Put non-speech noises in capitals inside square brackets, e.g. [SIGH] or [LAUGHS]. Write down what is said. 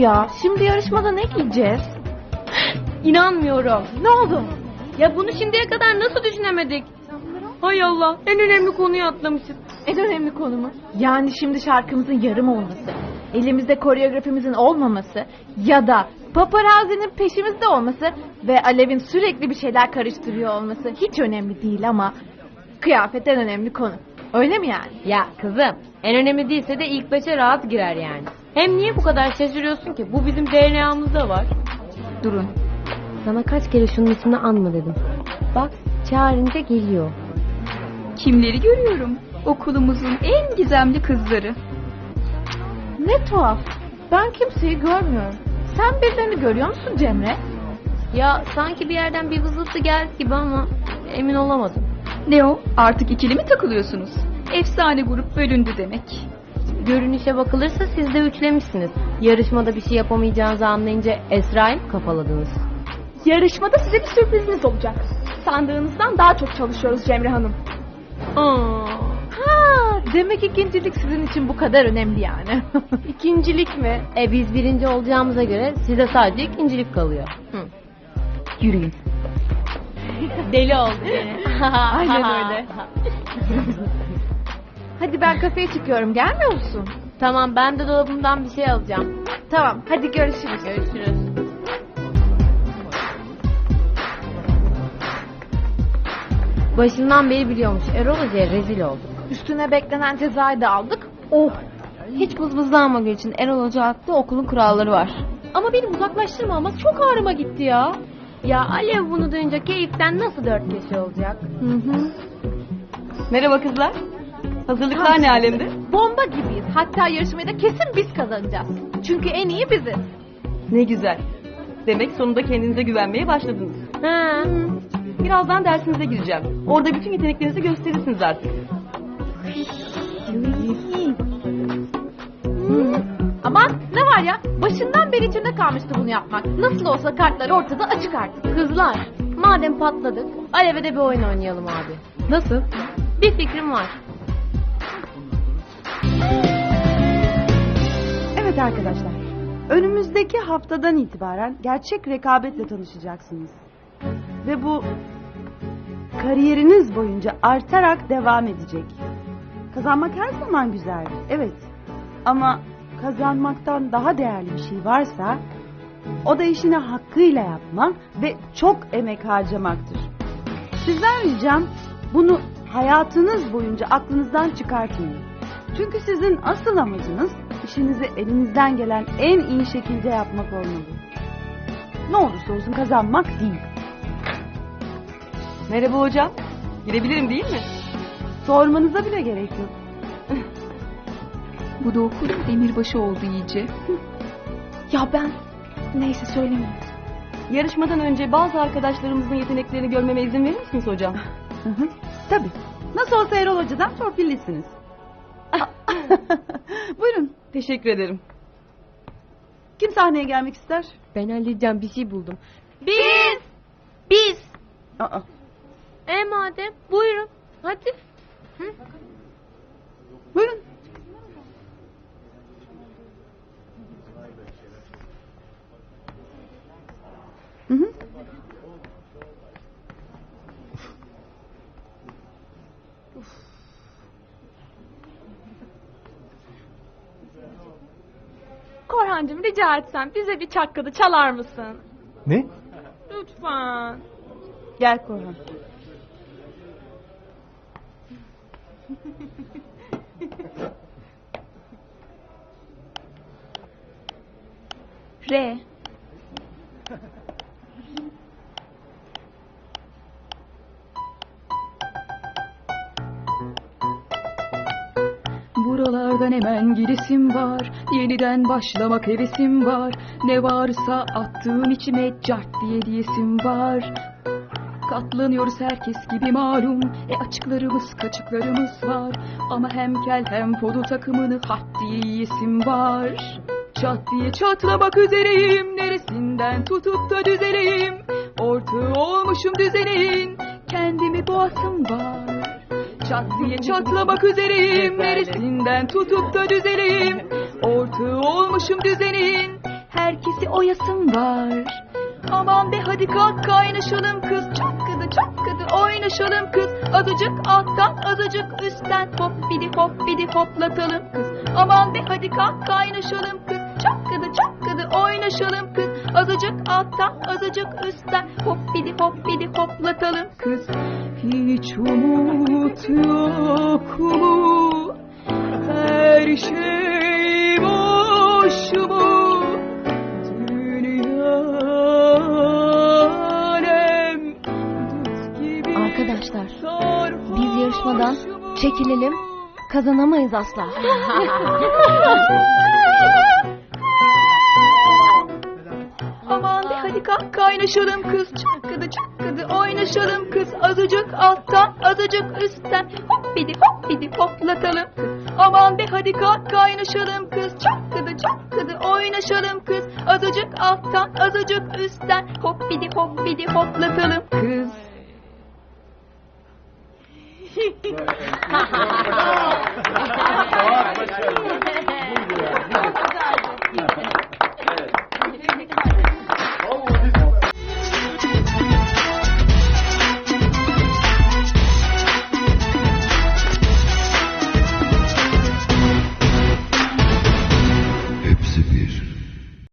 ya şimdi yarışmada ne giyeceğiz? [LAUGHS] İnanmıyorum. Ne oldu? Ya bunu şimdiye kadar nasıl düşünemedik? Hay Allah en önemli konuyu atlamışız. En önemli konu mu? Yani şimdi şarkımızın yarım olması, elimizde koreografimizin olmaması ya da paparazinin peşimizde olması ve Alev'in sürekli bir şeyler karıştırıyor olması hiç önemli değil ama kıyafet en önemli konu. Öyle mi yani? Ya kızım en önemli değilse de ilk beşe rahat girer yani. Hem niye bu kadar şaşırıyorsun ki? Bu bizim DNA'mızda var. Durun. Sana kaç kere şunun ismini anma dedim. Bak çağırınca geliyor. Kimleri görüyorum? Okulumuzun en gizemli kızları. Ne tuhaf. Ben kimseyi görmüyorum. Sen birilerini görüyor musun Cemre? Ya sanki bir yerden bir vızıltı geldi gibi ama emin olamadım. Ne o? Artık ikili mi takılıyorsunuz? Efsane grup bölündü demek. Görünüşe bakılırsa siz de üçlemişsiniz. Yarışmada bir şey yapamayacağınızı anlayınca Esra'yı mı kafaladınız? Yarışmada size bir sürprizimiz olacak. Sandığınızdan daha çok çalışıyoruz Cemre Hanım. Aa, Ha, demek ikincilik sizin için bu kadar önemli yani. [LAUGHS] ikincilik mi? E biz birinci olacağımıza göre size sadece ikincilik kalıyor. Yürüyün. Deli oldu. [LAUGHS] Aynen öyle. [LAUGHS] Hadi ben kafeye çıkıyorum. Gelmiyor musun? Tamam ben de dolabımdan bir şey alacağım. Tamam. Hadi görüşürüz. Görüşürüz. Başından beri biliyormuş. Erol Hoca'ya rezil olduk. Üstüne beklenen cezayı da aldık. Oh. Hiç bızbızlanma Gülçin. Erol Hoca haklı okulun kuralları var. Ama benim uzaklaştırmaması çok ağrıma gitti ya. Ya Alev bunu duyunca keyiften nasıl dört kişi olacak? Hı hı. Merhaba kızlar. Hazırlıklar ne alemde? Bomba gibiyiz. Hatta yarışmayı da kesin biz kazanacağız. Çünkü en iyi biziz. Ne güzel. Demek sonunda kendinize güvenmeye başladınız. Ha. Birazdan dersinize gireceğim. Orada bütün yeteneklerinizi gösterirsiniz artık. Aman ne var ya? Başından beri içimde kalmıştı bunu yapmak. Nasıl olsa kartlar ortada açık artık. Kızlar madem patladık Alev'e de bir oyun oynayalım abi. Nasıl? Bir fikrim var. Evet arkadaşlar. Önümüzdeki haftadan itibaren gerçek rekabetle tanışacaksınız. Ve bu kariyeriniz boyunca artarak devam edecek. Kazanmak her zaman güzel. Evet. Ama kazanmaktan daha değerli bir şey varsa o da işini hakkıyla yapmak ve çok emek harcamaktır. Sizden ricam bunu hayatınız boyunca aklınızdan çıkartmayın. Çünkü sizin asıl amacınız işinizi elinizden gelen en iyi şekilde yapmak olmalı. Ne olursa olsun kazanmak değil. Merhaba hocam. Girebilirim değil mi? Sormanıza bile gerek yok. Bu da okulun demirbaşı oldu iyice. Ya ben neyse söylemeyeyim. Yarışmadan önce bazı arkadaşlarımızın yeteneklerini görmeme izin verir misiniz hocam? Hı hı. Tabii. Nasıl olsa Erol Hoca'dan torpillisiniz. [LAUGHS] Buyurun. Teşekkür ederim. Kim sahneye gelmek ister? Ben halledeceğim bir şey buldum. Biz! Biz! Aa, E madem buyurun. Hadi. buyurun. Hı hı. Rica etsem bize bir çakkıdı çalar mısın? Ne? Lütfen. Gel Korhan. [LAUGHS] Re. Buralardan hemen gidesim var. Yeniden başlamak hevesim var. Ne varsa attığım içime cart diye diyesim var. Katlanıyoruz herkes gibi malum. E açıklarımız kaçıklarımız var. Ama hem kel hem podu takımını hat diye yiyesim var. Çat diye çatlamak üzereyim. Neresinden tutup da düzeleyim. Ortağı olmuşum düzeneyin. Kendimi boğasım var. Çat diye çatlamak üzereyim. Neresinden tutup da düzeleyim. Ortağı olmuşum düzenin. Herkesi oyasım var. Aman be hadi kalk kaynaşalım kız. Çakkıdı çakkıdı oynaşalım kız. Azıcık alttan azıcık üstten. Hop bidi hop bidi hoplatalım kız. Aman be hadi kalk kaynaşalım kız azıcık alttan azıcık üstten. Hop bidi hop bidi hoplatalım. Kız hiç umut yok mu? Her şey boş mu? Dünya alem dut gibi Arkadaşlar, biz yarışmadan çekilelim. Kazanamayız asla. [LAUGHS] Aman be hadi kalk kaynaşalım kız. Çakkıdı çakkıdı oynaşalım kız. Azıcık alttan azıcık üstten. Hop bidi hop bidi hoplatalım kız. Aman be hadi kalk kaynaşalım kız. Çakkıdı çakkıdı oynaşalım kız. Azıcık alttan azıcık üstten. Hop bidi hop bidi hoplatalım kız [LAUGHS]